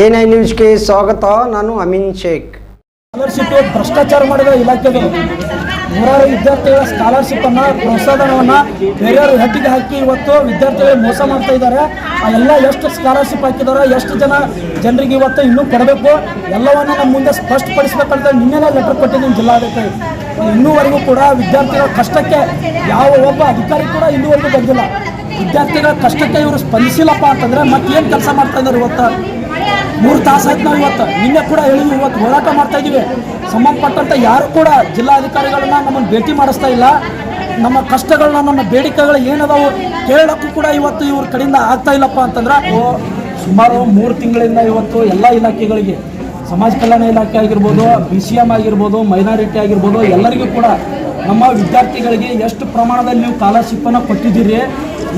A I ನ್ಯೂಸ್ಗೆ ಸ್ವಾಗತ, ನಾನು ಅಮಿನ್ ಶೇಖ್. ಸ್ಕಾಲರ್ಶಿಪ್ ಭ್ರಷ್ಟಾಚಾರ ಮಾಡಿದ ಇಲಾಖೆಗಳು. ನೂರಾರು ವಿದ್ಯಾರ್ಥಿಗಳ ಸ್ಕಾಲರ್ಶಿಪ್ ಅನ್ನ ಪ್ರೋತ್ಸಾಹನವನ್ನ ಬೇರೆಯವರು ಹೆಟ್ಟಿಗೆ ಹಾಕಿ ಇವತ್ತು ವಿದ್ಯಾರ್ಥಿಗಳು ಮೋಸ ಮಾಡ್ತಾ ಇದ್ದಾರೆ. ಆ ಎಲ್ಲ ಎಷ್ಟು ಸ್ಕಾಲರ್ಶಿಪ್ ಹಾಕಿದಾರೆ, ಎಷ್ಟು ಜನ ಜನರಿಗೆ ಇವತ್ತು ಇನ್ನೂ ಕೊಡಬೇಕು, ಎಲ್ಲವನ್ನ ನಮ್ಮ ಮುಂದೆ ಸ್ಪಷ್ಟಪಡಿಸಬೇಕಂತ ನಿನ್ನೆಲ್ಲ ಲೆಟರ್ ಕೊಟ್ಟಿದ್ದೀನಿ ಜಿಲ್ಲಾಧಿಕಾರಿ. ಇನ್ನೂವರೆಗೂ ಕೂಡ ವಿದ್ಯಾರ್ಥಿಗಳ ಕಷ್ಟಕ್ಕೆ ಯಾವ ಒಬ್ಬ ಅಧಿಕಾರಿ ಕೂಡ ಇನ್ನೂವರೆಗೂ ಬಂದಿಲ್ಲ. ವಿದ್ಯಾರ್ಥಿಗಳ ಕಷ್ಟಕ್ಕೆ ಇವರು ಸ್ಪಂದಿಸಿಲ್ಲಪ್ಪ ಅಂತಂದ್ರೆ ಮತ್ತೇನು ಕೆಲಸ ಮಾಡ್ತಾ ಇದ್ದಾರೆ ಇವತ್ತು? ಮೂರು ತಾಸು ನಾವು ಇವತ್ತು. ನಿನ್ನೆ ಕೂಡ ಹೇಳಿದ್ವಿ, ಇವತ್ತು ಹೋರಾಟ ಮಾಡ್ತಾ ಇದ್ದೀವಿ. ಸಂಬಂಧಪಟ್ಟಂತ ಯಾರು ಕೂಡ ಜಿಲ್ಲಾಧಿಕಾರಿಗಳನ್ನ ನಮ್ಮನ್ನು ಭೇಟಿ ಮಾಡಿಸ್ತಾ ಇಲ್ಲ. ನಮ್ಮ ಕಷ್ಟಗಳನ್ನ, ನಮ್ಮ ಬೇಡಿಕೆಗಳು ಏನದಾವು ಕೇಳೋಕ್ಕೂ ಕೂಡ ಇವತ್ತು ಇವ್ರ ಕಡೆಯಿಂದ ಆಗ್ತಾ ಇಲ್ಲಪ್ಪ ಅಂತಂದ್ರೆ ಸುಮಾರು ಮೂರು ತಿಂಗಳಿಂದ ಇವತ್ತು ಎಲ್ಲ ಇಲಾಖೆಗಳಿಗೆ, ಸಮಾಜ ಕಲ್ಯಾಣ ಇಲಾಖೆ ಆಗಿರ್ಬೋದು, ಬಿ ಸಿ ಎಂ ಆಗಿರ್ಬೋದು, ಮೈನಾರಿಟಿ ಆಗಿರ್ಬೋದು, ಎಲ್ಲರಿಗೂ ಕೂಡ ನಮ್ಮ ವಿದ್ಯಾರ್ಥಿಗಳಿಗೆ ಎಷ್ಟು ಪ್ರಮಾಣದಲ್ಲಿ ನೀವು ಸ್ಕಾಲರ್ಶಿಪ್ಪನ್ನು ಕೊಟ್ಟಿದ್ದೀರಿ,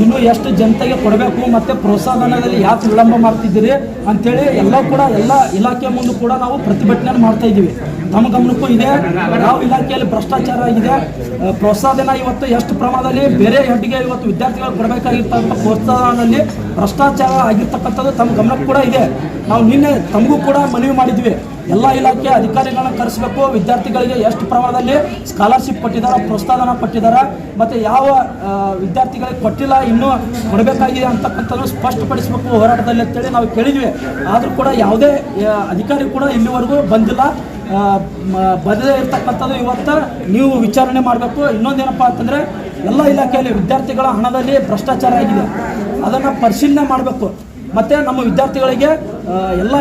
ಇನ್ನು ಎಷ್ಟು ಜನತೆಗೆ ಕೊಡಬೇಕು ಮತ್ತು ಪ್ರೋತ್ಸಾಹನದಲ್ಲಿ ಯಾಕೆ ವಿಳಂಬ ಮಾಡ್ತಿದ್ದೀರಿ ಅಂಥೇಳಿ ಎಲ್ಲ ಕೂಡ ಎಲ್ಲ ಇಲಾಖೆ ಮುಂದೆ ಕೂಡ ನಾವು ಪ್ರತಿಭಟನೆ ಮಾಡ್ತಾ ಇದ್ದೀವಿ. ತಮ್ಮ ಗಮನಕ್ಕೂ ಇದೆ, ಯಾವ ಇಲಾಖೆಯಲ್ಲಿ ಭ್ರಷ್ಟಾಚಾರ ಆಗಿದೆ ಪ್ರೋತ್ಸಾಹನ ಇವತ್ತು ಎಷ್ಟು ಪ್ರಮಾಣದಲ್ಲಿ ಬೇರೆ ಹೆಡ್ಗೆ ಇವತ್ತು ವಿದ್ಯಾರ್ಥಿಗಳು ಕೊಡಬೇಕಾಗಿರ್ತಕ್ಕಂಥ ಪ್ರೋತ್ಸಾಹನದಲ್ಲಿ ಭ್ರಷ್ಟಾಚಾರ ಆಗಿರ್ತಕ್ಕಂಥದ್ದು ತಮ್ಮ ಗಮನಕ್ಕೆ ಕೂಡ ಇದೆ. ನಾವು ನಿನ್ನೆ ತಮಗೂ ಕೂಡ ಮನವಿ ಮಾಡಿದ್ವಿ. ಎಲ್ಲ ಇಲಾಖೆ ಅಧಿಕಾರಿಗಳನ್ನ ಕರೆಸಬೇಕು. ವಿದ್ಯಾರ್ಥಿಗಳಿಗೆ ಎಷ್ಟು ಪ್ರಮಾಣದಲ್ಲಿ ಸ್ಕಾಲರ್ಶಿಪ್ ಕೊಟ್ಟಿದ್ದಾರೆ ಪ್ರೋತ್ಸಾಹನ ಕೊಟ್ಟಿದ್ದಾರೆ ಮತ್ತು ಯಾವ ವಿದ್ಯಾರ್ಥಿಗಳಿಗೆ ಕೊಟ್ಟಿಲ್ಲ, ಇನ್ನೂ ಕೊಡಬೇಕಾಗಿದೆ ಅಂತಕ್ಕಂಥದ್ದು ಸ್ಪಷ್ಟಪಡಿಸಬೇಕು ಹೋರಾಟದಲ್ಲಿ ಅಂತೇಳಿ ನಾವು ಕೇಳಿದ್ವಿ. ಆದರೂ ಕೂಡ ಯಾವುದೇ ಅಧಿಕಾರಿ ಕೂಡ ಇಲ್ಲಿವರೆಗೂ ಬಂದಿಲ್ಲ. ಬದಲೇ ಇರ್ತಕ್ಕಂಥದ್ದು ಇವತ್ತು ನೀವು ವಿಚಾರಣೆ ಮಾಡಬೇಕು. ಇನ್ನೊಂದೇನಪ್ಪ ಅಂತಂದರೆ, ಎಲ್ಲ ಇಲಾಖೆಯಲ್ಲಿ ವಿದ್ಯಾರ್ಥಿಗಳ ಹಣದಲ್ಲಿ ಭ್ರಷ್ಟಾಚಾರ ಆಗಿದೆ. ಅದನ್ನು ಪರಿಶೀಲನೆ ಮಾಡಬೇಕು. ಮತ್ತು ನಮ್ಮ ವಿದ್ಯಾರ್ಥಿಗಳಿಗೆ ಎಲ್ಲ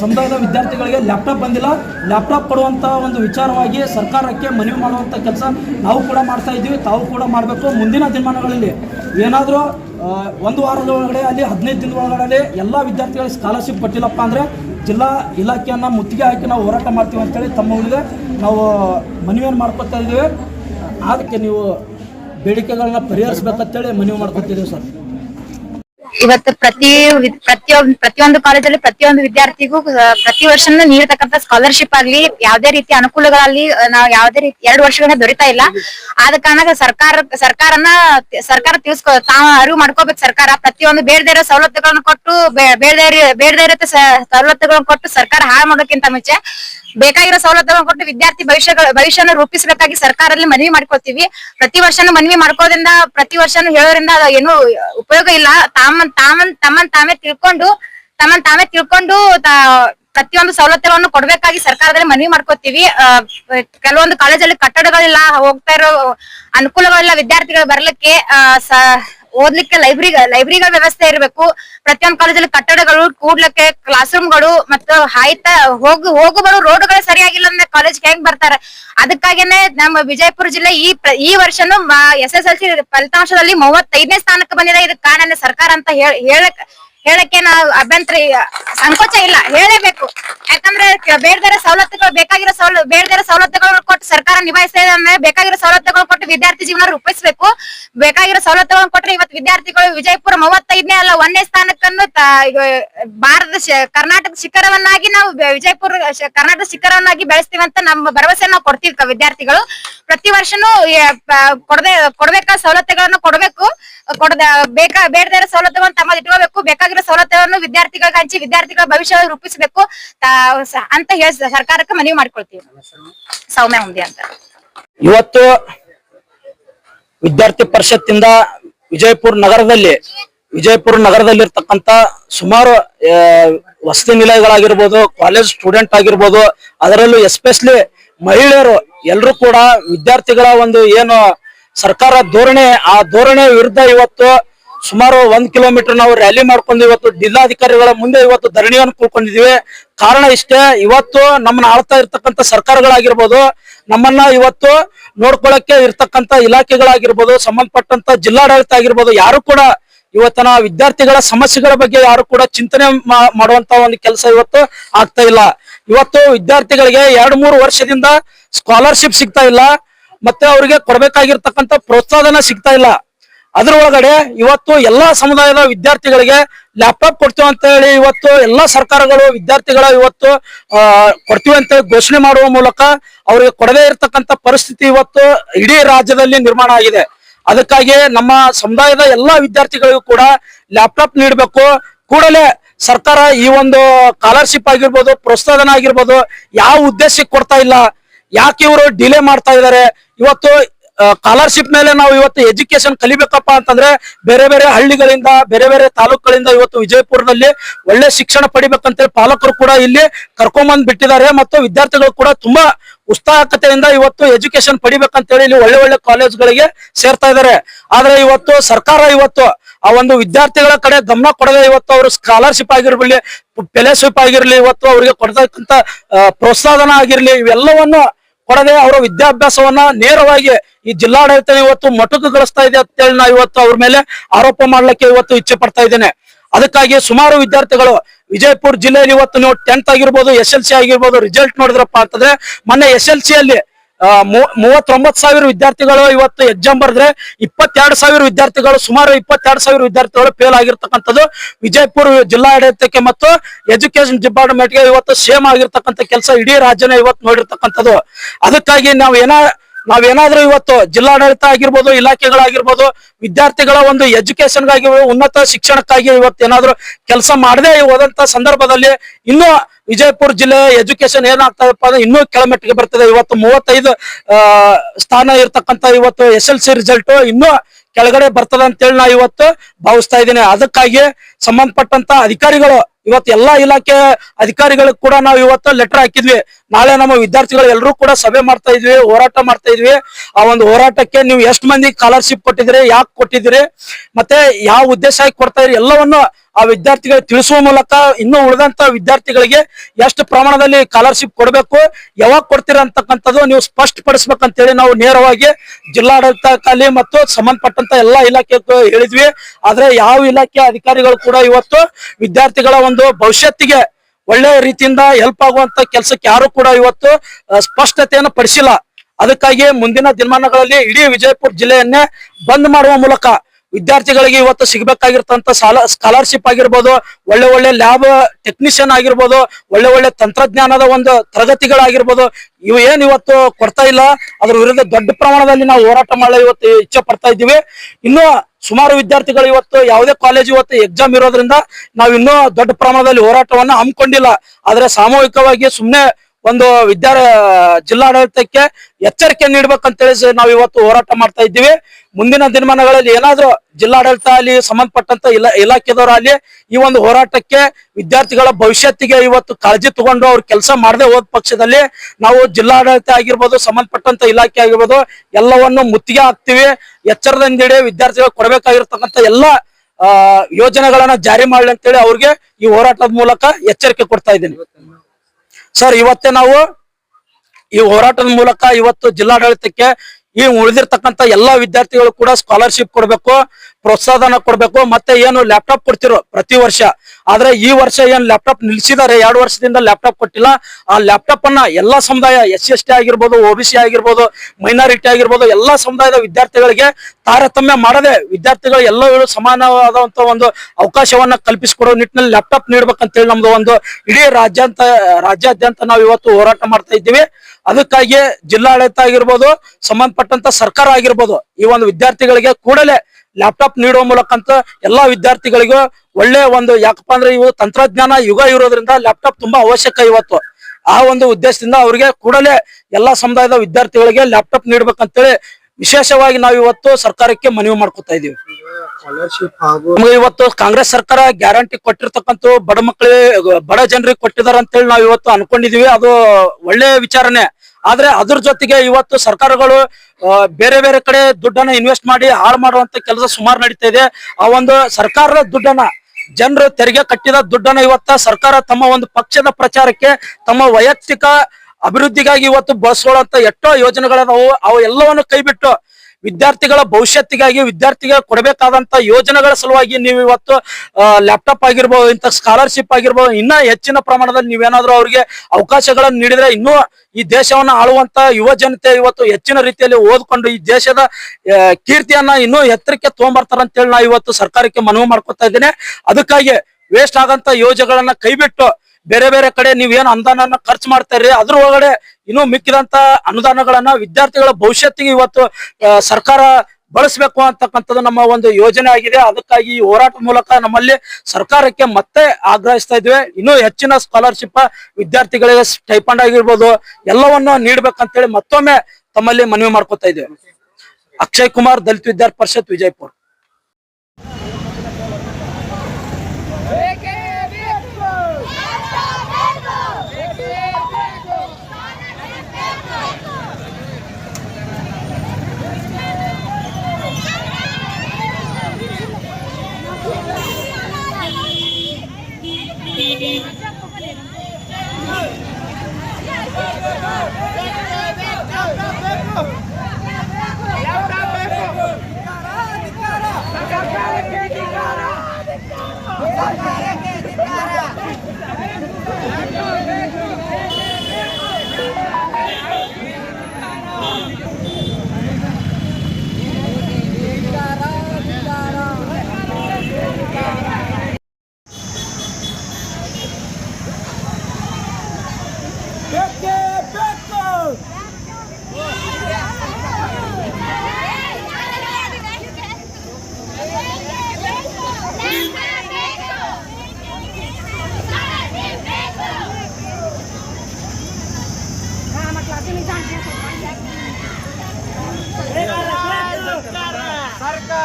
ಸಮುದಾಯದ ವಿದ್ಯಾರ್ಥಿಗಳಿಗೆ ಲ್ಯಾಪ್ಟಾಪ್ ಬಂದಿಲ್ಲ. ಲ್ಯಾಪ್ಟಾಪ್ ಕೊಡುವಂಥ ಒಂದು ವಿಚಾರವಾಗಿ ಸರ್ಕಾರಕ್ಕೆ ಮನವಿ ಮಾಡುವಂಥ ಕೆಲಸ ನಾವು ಕೂಡ ಮಾಡ್ತಾ ಇದ್ದೀವಿ. ತಾವು ಕೂಡ ಮಾಡಬೇಕು. ಮುಂದಿನ ದಿನಮಾನಗಳಲ್ಲಿ ಏನಾದರೂ ಒಂದು ವಾರದ ಒಳಗಡೆ ಅಲ್ಲಿ ಹದಿನೈದು ದಿನದ ಒಳಗಡೆ ಎಲ್ಲ ವಿದ್ಯಾರ್ಥಿಗಳಿಗೆ ಸ್ಕಾಲರ್ಶಿಪ್ ಕೊಟ್ಟಿಲ್ಲಪ್ಪ ಅಂದರೆ ಜಿಲ್ಲಾ ಇಲಾಖೆಯನ್ನು ಮುತ್ತಿಗೆ ಹಾಕಿ ನಾವು ಹೋರಾಟ ಮಾಡ್ತೀವಿ ಅಂತೇಳಿ ತಮ್ಮ ಊರಿಗೆ ನಾವು ಮನವಿಯನ್ನು ಮಾಡ್ಕೊತಾ ಇದ್ದೀವಿ. ಅದಕ್ಕೆ ನೀವು ಬೇಡಿಕೆಗಳನ್ನ ಪರಿಹರಿಸ್ಬೇಕಂತೇಳಿ ಮನವಿ ಮಾಡ್ಕೊತಿದ್ದೀವಿ ಸರ್. ಇವತ್ತು ಪ್ರತಿ ಪ್ರತಿಯೊಂದು ಪ್ರತಿಯೊಂದು ಕಾಲೇಜಲ್ಲಿ ಪ್ರತಿಯೊಂದು ವಿದ್ಯಾರ್ಥಿಗೂ ಪ್ರತಿ ವರ್ಷನೂ ನೀಡತಕ್ಕಂತ ಸ್ಕಾಲರ್ಶಿಪ್ ಆಗ್ಲಿ, ಯಾವ್ದೇ ರೀತಿ ಅನುಕೂಲಗಳಲ್ಲಿ ನಾವು ಯಾವ್ದೇ ರೀತಿ, ಎರಡು ವರ್ಷಗಳಿಂದ ದೊರಿತಾ ಇಲ್ಲ. ಆದ ಕಾರಣ ಸರ್ಕಾರ, ಸರ್ಕಾರನ, ಸರ್ಕಾರ ತಿಳಿಸ್ಕೊ, ತಾವು ಅರಿವು ಮಾಡ್ಕೋಬೇಕು ಸರ್ಕಾರ. ಪ್ರತಿಯೊಂದು ಬೇಡದೇ ಇರೋ ಸವಲತ್ತುಗಳನ್ನ ಕೊಟ್ಟು ಬೇಡದೇ ಬೇಡದೇ ಇರೋ ಸವಲತ್ತುಗಳನ್ನ ಕೊಟ್ಟು ಸರ್ಕಾರ ಹಾಳು ಮಾಡೋಕ್ಕಿಂತ ಮುಂಚೆ ಬೇಕಾಗಿರೋ ಸವಲತ್ತುಗಳನ್ನ ಕೊಟ್ಟು ವಿದ್ಯಾರ್ಥಿ ಭವಿಷ್ಯಗಳ ಭವಿಷ್ಯನ ರೂಪಿಸಬೇಕಾಗಿ ಸರ್ಕಾರದಲ್ಲಿ ಮನವಿ ಮಾಡ್ಕೊಳ್ತೀವಿ. ಪ್ರತಿ ವರ್ಷನೂ ಮನವಿ ಮಾಡ್ಕೋದ್ರಿಂದ ಪ್ರತಿ ವರ್ಷನೂ ಹೇಳೋದ್ರಿಂದ ಏನು ಉಪಯೋಗ ಇಲ್ಲ. ತಾಮನ್ ತಾಮನ್, ತಮ್ಮನ್ ತಾವೇ ತಿಳ್ಕೊಂಡು, ತಮ್ಮನ್ ತಾವೇ ತಿಳ್ಕೊಂಡು ಪ್ರತಿಯೊಂದು ಸವಲತ್ತುಗಳನ್ನು ಕೊಡ್ಬೇಕಾಗಿ ಸರ್ಕಾರದಲ್ಲಿ ಮನವಿ ಮಾಡ್ಕೋತೀವಿ ಕೆಲವೊಂದು ಕಾಲೇಜಲ್ಲಿ ಕಟ್ಟಡಗಳಿಲ್ಲ, ಹೋಗ್ತಾ ಇರೋ ಅನುಕೂಲಗಳಿಲ್ಲ ವಿದ್ಯಾರ್ಥಿಗಳು ಬರ್ಲಿಕ್ಕೆ ಓದ್ಲಿಕ್ಕೆ ಲೈಬ್ರರಿ ಲೈಬ್ರರಿಗಳ ವ್ಯವಸ್ಥೆ ಇರಬೇಕು. ಪ್ರತಿಯೊಂದು ಕಾಲೇಜಲ್ಲಿ ಕಟ್ಟಡಗಳು, ಕೂಡ್ಲಿಕ್ಕೆ ಕ್ಲಾಸ್ ರೂಮ್ಗಳು ಮತ್ತು ಹಾಯ್ತಾ ಹೋಗು ಹೋಗು ಬರೋ ರೋಡ್ಗಳು ಸರಿಯಾಗಿಲ್ಲ ಅಂದ್ರೆ ಕಾಲೇಜ್ ಹೆಂಗ್ ಬರ್ತಾರೆ? ಅದಕ್ಕಾಗಿನೇ ನಮ್ಮ ವಿಜಯಪುರ ಜಿಲ್ಲೆ ಈ ಈ ವರ್ಷನು ಎಸ್ ಎಸ್ ಎಲ್ ಸಿ ಫಲಿತಾಂಶದಲ್ಲಿ ಮೂವತ್ತೈದನೇ ಸ್ಥಾನಕ್ಕೆ ಬಂದಿದೆ. ಇದಕ್ಕೆ ಕಾರಣ ಸರ್ಕಾರ ಅಂತ ಹೇಳ- ಹೇಳಕ್ ಹೇಳಕ್ಕೆ ನಾವು ಅಭ್ಯಂತರ ಸಂಕೋಚ ಇಲ್ಲ. ಹೇಳಬೇಕು. ಯಾಕಂದ್ರೆ ಬೇರೆ ಸವಲತ್ತುಗಳು ಬೇಕಾಗಿರೋ ಸವಲ ಬೇರೆ ಸವಲತ್ತುಗಳು ಕೊಟ್ಟು ಸರ್ಕಾರ ಅಂದ್ರೆ ಬೇಕಾಗಿರೋ ಸವಲತ್ತುಗಳು ಕೊಟ್ಟು ವಿದ್ಯಾರ್ಥಿ ಜೀವನ ರೂಪಿಸಬೇಕು. ಬೇಕಾಗಿರೋ ಸವಲತ್ತುಗಳನ್ನು ಕೊಟ್ರೆ ಇವತ್ತು ವಿದ್ಯಾರ್ಥಿಗಳು ವಿಜಯಪುರ ಮೂವತ್ತೈದನೇ ಅಲ್ಲ ಒಂದೇ ಸ್ಥಾನಕ್ಕನ್ನು ತ- ಭಾರತದ ಶ- ಕರ್ನಾಟಕ ಶಿಖರವನ್ನಾಗಿ ನಾವು ವಿಜಯಪುರ ಕರ್ನಾಟಕ ಶಿಖರವನ್ನಾಗಿ ಬೆಳೆಸ್ತೀವಿ ಅಂತ ನಮ್ಮ ಭರವಸೆ ನಾವು ಕೊಡ್ತೀವಿ ವಿದ್ಯಾರ್ಥಿಗಳು. ಪ್ರತಿ ವರ್ಷನೂ ಕೊಡದೆ ಕೊಡ್ಬೇಕಾದ ಸವಲತ್ತುಗಳನ್ನು ಕೊಡಬೇಕು. ಕೊಡದ ಬೇಕಾ ಇರೋ ಸವಲತ್ತುಗಳನ್ನು ತಮ್ಮ ಇಟ್ಕೋಬೇಕು. ಬೇಕಾಗಿರೋ ಸವಲತ್ತುಗಳನ್ನು ವಿದ್ಯಾರ್ಥಿಗಳಿಗೆ ಹಂಚಿ ವಿದ್ಯಾರ್ಥಿಗಳ ಭವಿಷ್ಯ ರೂಪಿಸಬೇಕು. ಅಂತ ಹೇಳಿ ಸರ್ಕಾರಕ್ಕೆ ಮನವಿ ಮಾಡ್ಕೊಳ್ತೀವಿ. ಸೌಮ್ಯ ಉಂದಿ ಅಂತ. ಇವತ್ತು ವಿದ್ಯಾರ್ಥಿ ಪರಿಷತ್ತಿಂದ ವಿಜಯಪುರ ನಗರದಲ್ಲಿ, ವಿಜಯಪುರ ನಗರದಲ್ಲಿರ್ತಕ್ಕಂತ ಸುಮಾರು ವಸತಿ ನಿಲಯಗಳಾಗಿರ್ಬೋದು, ಕಾಲೇಜ್ ಸ್ಟೂಡೆಂಟ್ ಆಗಿರ್ಬೋದು, ಅದರಲ್ಲೂ ಎಸ್ಪೆಷಲಿ ಮಹಿಳೆಯರು ಎಲ್ಲರೂ ಕೂಡ ವಿದ್ಯಾರ್ಥಿಗಳ ಒಂದು ಏನು ಸರ್ಕಾರ ಧೋರಣೆ, ಆ ಧೋರಣೆ ವಿರುದ್ಧ ಇವತ್ತು ಸುಮಾರು ಒಂದ್ ಕಿಲೋಮೀಟರ್ ನಾವು ರ್ಯಾಲಿ ಮಾಡ್ಕೊಂಡು ಇವತ್ತು ಜಿಲ್ಲಾಧಿಕಾರಿಗಳ ಮುಂದೆ ಇವತ್ತು ಧರಣಿಯನ್ನು ಕೂತ್ಕೊಂಡಿದೀವಿ ಕಾರಣ ಇಷ್ಟೇ, ಇವತ್ತು ನಮ್ಮನ್ನ ಆಳ್ತಾ ಇರ್ತಕ್ಕಂಥ ಸರ್ಕಾರಗಳಾಗಿರ್ಬೋದು, ನಮ್ಮನ್ನ ಇವತ್ತು ನೋಡ್ಕೊಳಕ್ಕೆ ಇರ್ತಕ್ಕಂಥ ಇಲಾಖೆಗಳಾಗಿರ್ಬೋದು ಸಂಬಂಧಪಟ್ಟಂತ ಜಿಲ್ಲಾಡಳಿತ ಆಗಿರ್ಬೋದು, ಯಾರು ಕೂಡ ಇವತ್ತಿನ ವಿದ್ಯಾರ್ಥಿಗಳ ಸಮಸ್ಯೆಗಳ ಬಗ್ಗೆ ಯಾರು ಕೂಡ ಚಿಂತನೆ ಮಾಡುವಂತ ಒಂದು ಕೆಲಸ ಇವತ್ತು ಆಗ್ತಾ ಇಲ್ಲ. ಇವತ್ತು ವಿದ್ಯಾರ್ಥಿಗಳಿಗೆ ಎರಡ್ ಮೂರು ವರ್ಷದಿಂದ ಸ್ಕಾಲರ್ಶಿಪ್ ಸಿಗ್ತಾ ಇಲ್ಲ. ಮತ್ತೆ ಅವರಿಗೆ ಕೊಡಬೇಕಾಗಿರ್ತಕ್ಕಂಥ ಪ್ರೋತ್ಸಾಹನ ಸಿಗ್ತಾ ಇಲ್ಲ. ಅದ್ರೊಳಗಡೆ ಇವತ್ತು ಎಲ್ಲಾ ಸಮುದಾಯದ ವಿದ್ಯಾರ್ಥಿಗಳಿಗೆ ಲ್ಯಾಪ್ಟಾಪ್ ಕೊಡ್ತೀವಿ ಅಂತ ಹೇಳಿ ಇವತ್ತು ಎಲ್ಲಾ ಸರ್ಕಾರಗಳು ವಿದ್ಯಾರ್ಥಿಗಳ ಇವತ್ತು ಕೊಡ್ತೀವಿ ಅಂತ ಘೋಷಣೆ ಮಾಡುವ ಮೂಲಕ ಅವರಿಗೆ ಕೊಡದೇ ಇರತಕ್ಕಂತ ಪರಿಸ್ಥಿತಿ ಇವತ್ತು ಇಡೀ ರಾಜ್ಯದಲ್ಲಿ ನಿರ್ಮಾಣ ಆಗಿದೆ. ಅದಕ್ಕಾಗಿ ನಮ್ಮ ಸಮುದಾಯದ ಎಲ್ಲಾ ವಿದ್ಯಾರ್ಥಿಗಳಿಗೂ ಕೂಡ ಲ್ಯಾಪ್ಟಾಪ್ ನೀಡಬೇಕು. ಕೂಡಲೇ ಸರ್ಕಾರ ಈ ಒಂದು ಸ್ಕಾಲರ್ಶಿಪ್ ಆಗಿರ್ಬೋದು, ಪ್ರೋತ್ಸಾಹನ ಆಗಿರ್ಬೋದು, ಯಾವ ಉದ್ದೇಶಕ್ಕೆ ಕೊಡ್ತಾ ಇಲ್ಲ ಯಾಕೆ ಇವರು ಡಿಲೇ ಮಾಡ್ತಾ ಇದ್ದಾರೆ? ಇವತ್ತು ಸ್ಕಾಲರ್ಶಿಪ್ ಮೇಲೆ ನಾವು ಇವತ್ತು ಎಜುಕೇಶನ್ ಕಲಿಬೇಕಪ್ಪ ಅಂತಂದ್ರೆ ಬೇರೆ ಬೇರೆ ಹಳ್ಳಿಗಳಿಂದ, ಬೇರೆ ಬೇರೆ ತಾಲೂಕುಗಳಿಂದ ಇವತ್ತು ವಿಜಯಪುರದಲ್ಲಿ ಒಳ್ಳೆ ಶಿಕ್ಷಣ ಪಡಿಬೇಕಂತೇಳಿ ಪಾಲಕರು ಕೂಡ ಇಲ್ಲಿ ಕರ್ಕೊಂಬಂದ್ ಬಿಟ್ಟಿದ್ದಾರೆ ಮತ್ತು ವಿದ್ಯಾರ್ಥಿಗಳು ಕೂಡ ತುಂಬಾ ಉತ್ಸಾಹಕತೆಯಿಂದ ಇವತ್ತು ಎಜುಕೇಶನ್ ಪಡಿಬೇಕಂತೇಳಿ ಇಲ್ಲಿ ಒಳ್ಳೆ ಒಳ್ಳೆ ಕಾಲೇಜ್ಗಳಿಗೆ ಸೇರ್ತಾ ಇದ್ದಾರೆ. ಆದ್ರೆ ಇವತ್ತು ಸರ್ಕಾರ ಇವತ್ತು ಆ ಒಂದು ವಿದ್ಯಾರ್ಥಿಗಳ ಕಡೆ ಗಮನ ಕೊಡದೆ ಇವತ್ತು ಅವರು ಸ್ಕಾಲರ್ಶಿಪ್ ಆಗಿರ್ಲಿ ಫೆಲೋಶಿಪ್ ಆಗಿರ್ಲಿ, ಇವತ್ತು ಅವರಿಗೆ ಕೊಡ್ತಕ್ಕಂತ ಪ್ರೋತ್ಸಾಹನ ಆಗಿರ್ಲಿ, ಇವೆಲ್ಲವನ್ನು ಕೊಡದೆ ಅವರ ವಿದ್ಯಾಭ್ಯಾಸವನ್ನ ನೇರವಾಗಿ ಈ ಜಿಲ್ಲಾಡಳಿತ ಇವತ್ತು ಮೊಟಕುಗೊಳಿಸ್ತಾ ಇದೆ ಅಂತೇಳಿ ನಾ ಇವತ್ತು ಅವ್ರ ಮೇಲೆ ಆರೋಪ ಮಾಡ್ಲಿಕ್ಕೆ ಇವತ್ತು ಇಚ್ಛೆ ಪಡ್ತಾ ಇದ್ದೇನೆ. ಅದಕ್ಕಾಗಿ ಸುಮಾರು ವಿದ್ಯಾರ್ಥಿಗಳು ವಿಜಯಪುರ ಜಿಲ್ಲೆಯಲ್ಲಿ ಇವತ್ತು ನೀವು ಟೆಂತ್ ಆಗಿರ್ಬೋದು ಎಸ್ ಎಲ್ ಸಿ ಆಗಿರ್ಬೋದು ರಿಸಲ್ಟ್ ನೋಡಿದ್ರಪ್ಪ ಅಂತಂದ್ರೆ ಮೊನ್ನೆ ಎಸ್ ಎಲ್ ಸಿ ಅಲ್ಲಿ ಮೂವತ್ತೊಂಬತ್ತು ಸಾವಿರ ವಿದ್ಯಾರ್ಥಿಗಳು ಇವತ್ತು ಎಕ್ಸಾಮ್ ಬರೆದ್ರೆ ಇಪ್ಪತ್ತೆರಡು ಸಾವಿರ ವಿದ್ಯಾರ್ಥಿಗಳು, ಸುಮಾರು ಇಪ್ಪತ್ತೆರಡು ಸಾವಿರ ವಿದ್ಯಾರ್ಥಿಗಳು ಫೇಲ್ ಆಗಿರ್ತಕ್ಕಂಥದ್ದು. ವಿಜಯಪುರ ಜಿಲ್ಲಾಡಳಿತಕ್ಕೆ ಮತ್ತು ಎಜುಕೇಶನ್ ಡಿಪಾರ್ಟ್ಮೆಂಟ್ಗೆ ಇವತ್ತು ಸೇಮ್ ಆಗಿರ್ತಕ್ಕಂಥ ಕೆಲಸ ಇಡೀ ರಾಜ್ಯನ ಇವತ್ತು ನೋಡಿರ್ತಕ್ಕಂಥದ್ದು. ಅದಕ್ಕಾಗಿ ನಾವು ಏನ ನಾವೇನಾದ್ರೂ ಇವತ್ತು ಜಿಲ್ಲಾಡಳಿತ ಆಗಿರ್ಬೋದು, ಇಲಾಖೆಗಳಾಗಿರ್ಬೋದು, ವಿದ್ಯಾರ್ಥಿಗಳ ಒಂದು ಎಜುಕೇಶನ್ಗಾಗಿ ಉನ್ನತ ಶಿಕ್ಷಣಕ್ಕಾಗಿ ಇವತ್ತು ಏನಾದ್ರೂ ಕೆಲಸ ಮಾಡದೆ ಹೋದಂತ ಸಂದರ್ಭದಲ್ಲಿ ಇನ್ನೂ ವಿಜಯಪುರ ಜಿಲ್ಲೆ ಎಜುಕೇಶನ್ ಏನಾಗ್ತದಪ್ಪ ಅಂದ್ರೆ ಇನ್ನೂ ಕೆಳಮಟ್ಟಿಗೆ ಬರ್ತದೆ. ಇವತ್ತು ಮೂವತ್ತೈದು ಸ್ಥಾನ ಇರ್ತಕ್ಕಂತ ಇವತ್ತು ಎಸ್ ಎಲ್ ಸಿ ರಿಸಲ್ಟ್ ಇನ್ನೂ ಕೆಳಗಡೆ ಬರ್ತದ ಅಂತೇಳಿ ನಾ ಇವತ್ತು ಭಾವಿಸ್ತಾ ಇದ್ದೀನಿ. ಅದಕ್ಕಾಗಿ ಸಂಬಂಧಪಟ್ಟಂತ ಅಧಿಕಾರಿಗಳು, ಇವತ್ತು ಎಲ್ಲಾ ಇಲಾಖೆ ಅಧಿಕಾರಿಗಳಿಗೆ ಕೂಡ ನಾವು ಇವತ್ತು ಲೆಟರ್ ಹಾಕಿದ್ವಿ. ನಾಳೆ ನಮ್ಮ ವಿದ್ಯಾರ್ಥಿಗಳು ಎಲ್ಲರೂ ಕೂಡ ಸಭೆ ಮಾಡ್ತಾ ಇದ್ವಿ, ಹೋರಾಟ ಮಾಡ್ತಾ ಇದ್ವಿ. ಆ ಒಂದು ಹೋರಾಟಕ್ಕೆ ನೀವು ಎಷ್ಟು ಮಂದಿ ಸ್ಕಾಲರ್ಶಿಪ್ ಕೊಟ್ಟಿದ್ರಿ ಯಾಕೆ ಕೊಟ್ಟಿದ್ರಿ ಮತ್ತೆ ಯಾವ ಉದ್ದೇಶ ಕೊಡ್ತಾ ಇದ್ರಿ ಎಲ್ಲವನ್ನು ಆ ವಿದ್ಯಾರ್ಥಿಗಳಿಗೆ ತಿಳಿಸುವ ಮೂಲಕ ಇನ್ನು ಉಳಿದಂತ ವಿದ್ಯಾರ್ಥಿಗಳಿಗೆ ಎಷ್ಟು ಪ್ರಮಾಣದಲ್ಲಿ ಸ್ಕಾಲರ್ಶಿಪ್ ಕೊಡಬೇಕು, ಯಾವಾಗ ಕೊಡ್ತೀರಾ ಅಂತಕ್ಕಂಥದ್ದು ನೀವು ಸ್ಪಷ್ಟಪಡಿಸ್ಬೇಕಂತೇಳಿ ನಾವು ನೇರವಾಗಿ ಜಿಲ್ಲಾಡಳಿತಕ್ಕಾಗಲಿ ಮತ್ತು ಸಂಬಂಧಪಟ್ಟಂತ ಎಲ್ಲಾ ಇಲಾಖೆ ಹೇಳಿದ್ವಿ. ಆದ್ರೆ ಯಾವ ಇಲಾಖೆ ಅಧಿಕಾರಿಗಳು ಕೂಡ ಇವತ್ತು ವಿದ್ಯಾರ್ಥಿಗಳ ಒಂದು ಭವಿಷ್ಯತ್ತಿಗೆ ಒಳ್ಳೆ ರೀತಿಯಿಂದ ಹೆಲ್ಪ್ ಆಗುವಂತ ಕೆಲಸಕ್ಕೆ ಯಾರು ಕೂಡ ಇವತ್ತು ಸ್ಪಷ್ಟತೆಯನ್ನು ಪಡಿಸಿಲ್ಲ. ಅದಕ್ಕಾಗಿ ಮುಂದಿನ ದಿನಮಾನಗಳಲ್ಲಿ ಇಡೀ ವಿಜಯಪುರ ಜಿಲ್ಲೆಯನ್ನೇ ಬಂದ್ ಮಾಡುವ ಮೂಲಕ ವಿದ್ಯಾರ್ಥಿಗಳಿಗೆ ಇವತ್ತು ಸಿಗ್ಬೇಕಾಗಿರ್ತಂತ ಸಾಲ ಸ್ಕಾಲರ್ಶಿಪ್ ಆಗಿರ್ಬೋದು, ಒಳ್ಳೆ ಒಳ್ಳೆ ಲ್ಯಾಬ್ ಟೆಕ್ನಿಷಿಯನ್ ಆಗಿರ್ಬೋದು, ಒಳ್ಳೆ ಒಳ್ಳೆ ತಂತ್ರಜ್ಞಾನದ ಒಂದು ತರಗತಿಗಳಾಗಿರ್ಬೋದು, ಇವು ಏನ್ ಇವತ್ತು ಕೊಡ್ತಾ ಇಲ್ಲ, ಅದ್ರ ವಿರುದ್ಧ ದೊಡ್ಡ ಪ್ರಮಾಣದಲ್ಲಿ ನಾವು ಹೋರಾಟ ಮಾಡಲು ಇವತ್ತು ಇಚ್ಛೆ ಪಡ್ತಾ ಇದ್ದೀವಿ. ಇನ್ನು ಸುಮಾರು ವಿದ್ಯಾರ್ಥಿಗಳು ಇವತ್ತು ಯಾವುದೇ ಕಾಲೇಜು ಇವತ್ತು ಎಕ್ಸಾಮ್ ಇರೋದ್ರಿಂದ ನಾವು ಇನ್ನೂ ದೊಡ್ಡ ಪ್ರಮಾಣದಲ್ಲಿ ಹೋರಾಟವನ್ನ ಹಮ್ಮಿಕೊಂಡಿಲ್ಲ. ಆದ್ರೆ ಸಾಮೂಹಿಕವಾಗಿ ಸುಮ್ನೆ ಒಂದು ವಿದ್ಯಾ ಜಿಲ್ಲಾಡಳಿತಕ್ಕೆ ಎಚ್ಚರಿಕೆ ನೀಡ್ಬೇಕಂತೇಳಿ ನಾವು ಇವತ್ತು ಹೋರಾಟ ಮಾಡ್ತಾ ಇದ್ದೀವಿ. ಮುಂದಿನ ದಿನಮಾನಗಳಲ್ಲಿ ಏನಾದ್ರೂ ಜಿಲ್ಲಾಡಳಿತ ಅಲ್ಲಿ ಸಂಬಂಧಪಟ್ಟಂತ ಇಲಾ ಅಲ್ಲಿ ಈ ಒಂದು ಹೋರಾಟಕ್ಕೆ ವಿದ್ಯಾರ್ಥಿಗಳ ಭವಿಷ್ಯತ್ತಿಗೆ ಇವತ್ತು ಕಾಳಜಿ ತಗೊಂಡು ಅವ್ರು ಕೆಲಸ ಮಾಡದೆ ಹೋದ ಪಕ್ಷದಲ್ಲಿ ನಾವು ಜಿಲ್ಲಾಡಳಿತ ಆಗಿರ್ಬೋದು, ಸಂಬಂಧಪಟ್ಟಂತ ಇಲಾಖೆ ಆಗಿರ್ಬೋದು, ಎಲ್ಲವನ್ನು ಮುತ್ತಿಗೆ ಹಾಕ್ತಿವಿ. ಎಚ್ಚರದಿಂದಿಡೆ ವಿದ್ಯಾರ್ಥಿಗಳು ಕೊಡಬೇಕಾಗಿರ್ತಕ್ಕಂಥ ಎಲ್ಲ, ಆ, ಯೋಜನೆಗಳನ್ನ ಜಾರಿ ಮಾಡ್ಲಿ ಅಂತೇಳಿ ಅವ್ರಿಗೆ ಈ ಹೋರಾಟದ ಮೂಲಕ ಎಚ್ಚರಿಕೆ ಕೊಡ್ತಾ ಇದ್ದೀನಿ. ಸರ್, ಇವತ್ತೇ ನಾವು ಈ ಹೋರಾಟದ ಮೂಲಕ ಇವತ್ತು ಜಿಲ್ಲಾಡಳಿತಕ್ಕೆ ಈ ಉಳಿದಿರ್ತಕ್ಕಂಥ ಎಲ್ಲಾ ವಿದ್ಯಾರ್ಥಿಗಳು ಕೂಡ ಸ್ಕಾಲರ್ಶಿಪ್ ಕೊಡಬೇಕು, ಪ್ರೋತ್ಸಾಹನ ಕೊಡಬೇಕು, ಮತ್ತೆ ಏನು ಲ್ಯಾಪ್ಟಾಪ್ ಕೊಡ್ತಿರೋ ಪ್ರತಿ ವರ್ಷ. ಆದ್ರೆ ಈ ವರ್ಷ ಏನ್ ಲ್ಯಾಪ್ಟಾಪ್ ನಿಲ್ಸಿದ್ದಾರೆ ಎರಡು ವರ್ಷದಿಂದ ಲ್ಯಾಪ್ಟಾಪ್ ಕೊಟ್ಟಿಲ್ಲ. ಆ ಲ್ಯಾಪ್ಟಾಪ್ ಅನ್ನ ಎಲ್ಲಾ ಸಮುದಾಯ ಎಸ್ ಎಸ್ ಟಿ ಆಗಿರ್ಬೋದು ಒ ಬಿ ಸಿ ಆಗಿರ್ಬೋದು ಮೈನಾರಿಟಿ ಆಗಿರ್ಬೋದು, ಎಲ್ಲಾ ಸಮುದಾಯದ ವಿದ್ಯಾರ್ಥಿಗಳಿಗೆ ತಾರತಮ್ಯ ಮಾಡದೆ ವಿದ್ಯಾರ್ಥಿಗಳು ಎಲ್ಲರೂ ಸಮಾನವಾದಂತ ಒಂದು ಅವಕಾಶವನ್ನ ಕಲ್ಪಿಸಿಕೊಡೋ ನಿಟ್ಟಿನಲ್ಲಿ ಲ್ಯಾಪ್ಟಾಪ್ ನೀಡ್ಬೇಕಂತೇಳಿ ನಮ್ದು ಒಂದು ಇಡೀ ರಾಜ್ಯಾಂತ, ರಾಜ್ಯಾದ್ಯಂತ ನಾವು ಇವತ್ತು ಹೋರಾಟ ಮಾಡ್ತಾ ಇದ್ದೀವಿ. ಅದಕ್ಕಾಗಿ ಜಿಲ್ಲಾಡಳಿತ ಆಗಿರ್ಬೋದು ಸಂಬಂಧಪಟ್ಟಂತ ಸರ್ಕಾರ ಆಗಿರ್ಬೋದು ಈ ಒಂದು ವಿದ್ಯಾರ್ಥಿಗಳಿಗೆ ಕೂಡಲೇ ಲ್ಯಾಪ್ಟಾಪ್ ನೀಡುವ ಮೂಲಕ ಅಂತ ಎಲ್ಲಾ ವಿದ್ಯಾರ್ಥಿಗಳಿಗೂ ಒಳ್ಳೆ ಒಂದು ಯಾಕಪ್ಪ ಅಂದ್ರೆ ಇವು ತಂತ್ರಜ್ಞಾನ ಯುಗ ಇರೋದ್ರಿಂದ ಲ್ಯಾಪ್ಟಾಪ್ ತುಂಬಾ ಅವಶ್ಯಕ ಇವತ್ತು. ಆ ಒಂದು ಉದ್ದೇಶದಿಂದ ಅವರಿಗೆ ಕೂಡಲೇ ಎಲ್ಲಾ ಸಮುದಾಯದ ವಿದ್ಯಾರ್ಥಿಗಳಿಗೆ ಲ್ಯಾಪ್ಟಾಪ್ ನೀಡ್ಬೇಕಂತೇಳಿ ವಿಶೇಷವಾಗಿ ನಾವು ಇವತ್ತು ಸರ್ಕಾರಕ್ಕೆ ಮನವಿ ಮಾಡ್ಕೊತಾ ಇದೀವಿ ನಮ್ಗೆ ಇವತ್ತು ಕಾಂಗ್ರೆಸ್ ಸರ್ಕಾರ ಗ್ಯಾರಂಟಿ ಕೊಟ್ಟಿರ್ತಕ್ಕಂಥ ಬಡ ಮಕ್ಕಳಿಗೆ ಬಡ ಜನರಿಗೆ ಕೊಟ್ಟಿದಾರ ಅಂತೇಳಿ ನಾವು ಇವತ್ತು ಅನ್ಕೊಂಡಿದೀವಿ. ಅದು ಒಳ್ಳೆ ವಿಚಾರನೆ ಆದ್ರೆ ಅದ್ರ ಜೊತೆಗೆ ಇವತ್ತು ಸರ್ಕಾರಗಳು ಬೇರೆ ಬೇರೆ ಕಡೆ ದುಡ್ಡನ್ನ ಇನ್ವೆಸ್ಟ್ ಮಾಡಿ ಹಾಳು ಮಾಡುವಂತ ಕೆಲಸ ಸುಮಾರು ನಡೀತಾ ಇದೆ. ಆ ಒಂದು ಸರ್ಕಾರದ ದುಡ್ಡನ್ನ, ಜನರು ತೆರಿಗೆ ಕಟ್ಟಿದ ದುಡ್ಡನ್ನ ಇವತ್ತ ಸರ್ಕಾರ ತಮ್ಮ ಒಂದು ಪಕ್ಷದ ಪ್ರಚಾರಕ್ಕೆ, ತಮ್ಮ ವೈಯಕ್ತಿಕ ಅಭಿವೃದ್ಧಿಗಾಗಿ ಇವತ್ತು ಬಳಸ್ಕೊಳ್ಳುವಂತ ಎಷ್ಟೋ ಯೋಜನೆಗಳದಾವು ಅವು ಎಲ್ಲವನ್ನು ಕೈಬಿಟ್ಟು ವಿದ್ಯಾರ್ಥಿಗಳ ಭವಿಷ್ಯತ್ತಿಗಾಗಿ ವಿದ್ಯಾರ್ಥಿಗೆ ಕೊಡಬೇಕಾದಂತ ಯೋಜನೆಗಳ ಸಲುವಾಗಿ ನೀವು ಇವತ್ತು ಲ್ಯಾಪ್ಟಾಪ್ ಆಗಿರ್ಬೋದು, ಇಂಥ ಸ್ಕಾಲರ್ಶಿಪ್ ಆಗಿರ್ಬೋದು, ಇನ್ನ ಹೆಚ್ಚಿನ ಪ್ರಮಾಣದಲ್ಲಿ ನೀವೇನಾದ್ರೂ ಅವರಿಗೆ ಅವಕಾಶಗಳನ್ನು ನೀಡಿದ್ರೆ ಇನ್ನೂ ಈ ದೇಶವನ್ನ ಆಳುವಂತ ಯುವ ಜನತೆ ಇವತ್ತು ಹೆಚ್ಚಿನ ರೀತಿಯಲ್ಲಿ ಓದ್ಕೊಂಡು ಈ ದೇಶದ ಕೀರ್ತಿಯನ್ನ ಇನ್ನೂ ಎತ್ತರಕ್ಕೆ ತಗೊಂಬರ್ತಾರ ಅಂತೇಳಿ ನಾ ಇವತ್ತು ಸರ್ಕಾರಕ್ಕೆ ಮನವಿ ಮಾಡ್ಕೊತಾ ಇದ್ದೇನೆ. ಅದಕ್ಕಾಗಿ ವೇಸ್ಟ್ ಆಗಂತ ಯೋಜನೆಗಳನ್ನ ಕೈಬಿಟ್ಟು ಬೇರೆ ಬೇರೆ ಕಡೆ ನೀವೇನು ಅನುದಾನ ಖರ್ಚು ಮಾಡ್ತಾರ್ರಿ, ಅದ್ರ ಒಳಗಡೆ ಇನ್ನು ಮಿಕ್ಕಿದಂತ ಅನುದಾನಗಳನ್ನ ವಿದ್ಯಾರ್ಥಿಗಳ ಭವಿಷ್ಯತ್ತಿಗೆ ಇವತ್ತು ಸರ್ಕಾರ ಬಳಸಬೇಕು ಅಂತಕ್ಕಂಥದ್ದು ನಮ್ಮ ಒಂದು ಯೋಜನೆ ಆಗಿದೆ. ಅದಕ್ಕಾಗಿ ಈ ಹೋರಾಟ ಮೂಲಕ ನಮ್ಮಲ್ಲಿ ಸರ್ಕಾರಕ್ಕೆ ಮತ್ತೆ ಆಗ್ರಹಿಸ್ತಾ ಇದ್ವಿ. ಇನ್ನೂ ಹೆಚ್ಚಿನ ಸ್ಕಾಲರ್ಶಿಪ್ ವಿದ್ಯಾರ್ಥಿಗಳಿಗೆ ಸ್ಟೈಪಂಡ್ ಆಗಿರ್ಬೋದು, ಎಲ್ಲವನ್ನು ನೀಡ್ಬೇಕಂತೇಳಿ ಮತ್ತೊಮ್ಮೆ ತಮ್ಮಲ್ಲಿ ಮನವಿ ಮಾಡ್ಕೊತಾ ಇದ್ದೇವೆ ಅಕ್ಷಯ್ ಕುಮಾರ್, ದಲಿತ ವಿದ್ಯಾರ್ಥಿ ಪರಿಷತ್, ವಿಜಯಪುರ.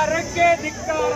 ಸರ್ಕಾರಕ್ಕೆ ಧಿಕ್ಕಾರ.